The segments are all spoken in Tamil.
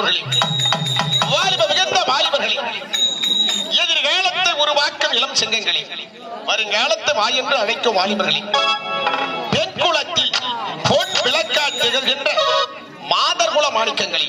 பெற்றோர்களே வாலிப உயர்ந்த வாலிபர்களே எதிர்காலத்தை உருவாக்கும் இளம் சிங்கங்களே வருங்காலத்து வாய் என்று அழைக்கும் வாலிபர்களே பெண் குலத்தில் பொன் விளக்கா திகழ்கின்ற மாதர்குல மாணிக்கங்களே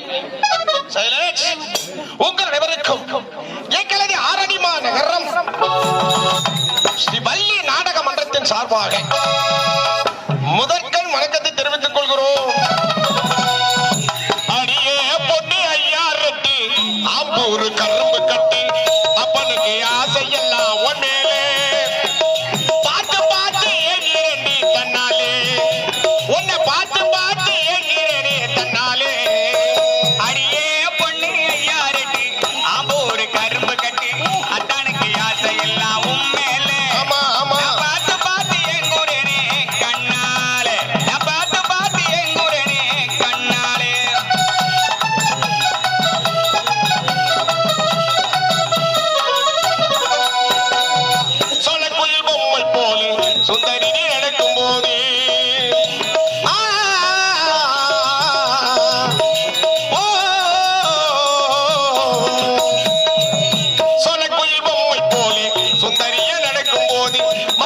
Sonic.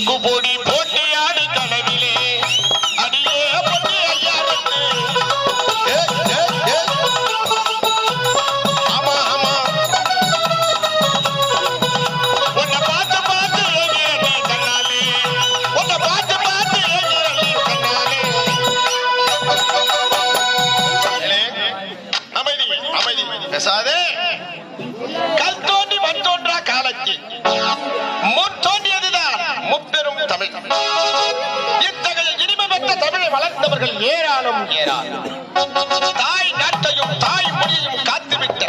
গোপন அவர்கள் ஏராளம். ஏராளம் தாய் நாட்டையும் தாய் மொழியையும் காத்துவிட்ட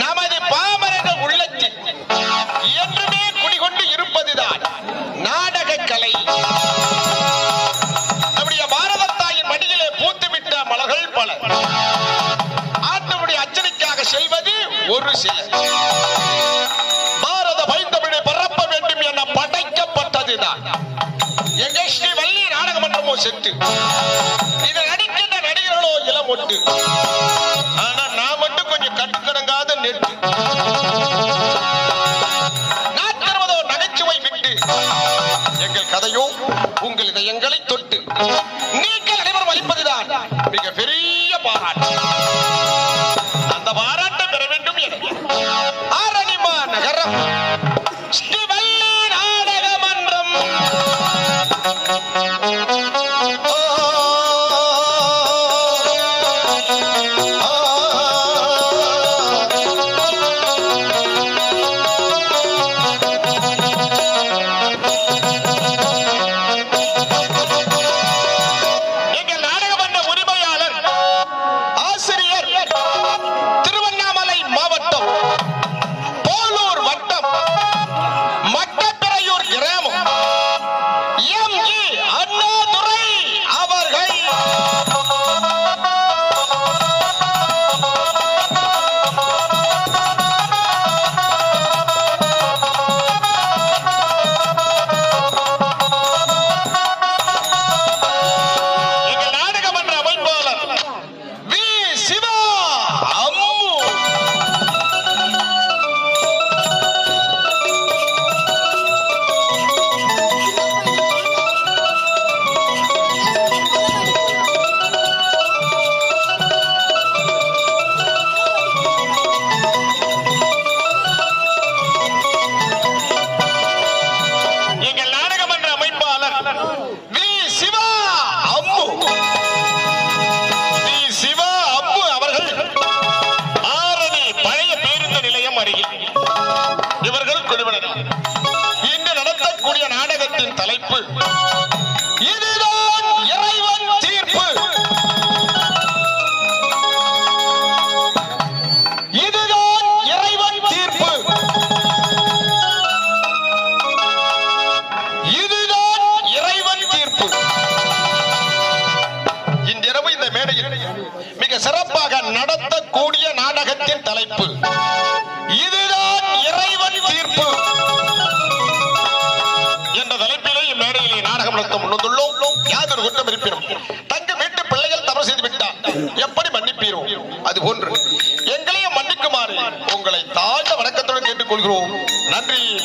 நமது பாமரக உள்ளத்தில் என்றுமே குடிகொண்டு இருப்பதுதான் நாடக கலை நம்முடைய பாரதத்தாயின் மடியிலே பூத்துவிட்ட மலர்கள் பல. ஆத்மனுடைய அச்சனைக்காக செல்வது ஒரு சிலர் பாரத பைந்தமிழை பரப்ப வேண்டும் என படைக்கப்பட்டதுதான். எங்கே ஸ்ரீ வள்ளி நாடகமன்றமோ செத்து. நகைச்சுவை விட்டு எங்கள் கதையோ உங்கள் இதயங்களை தொட்டு நீ நாடகத்தின் தலைப்பு. இதுதான் இறைவன் தீர்ப்பு. இதுதான் இறைவன் தீர்ப்பு. இதுதான் இறைவன் தீர்ப்பு. இன்றிரவு இந்த மேடையில் மிக சிறப்பாக நடத்தக்கூடிய நாடகத்தின் தலைப்பு.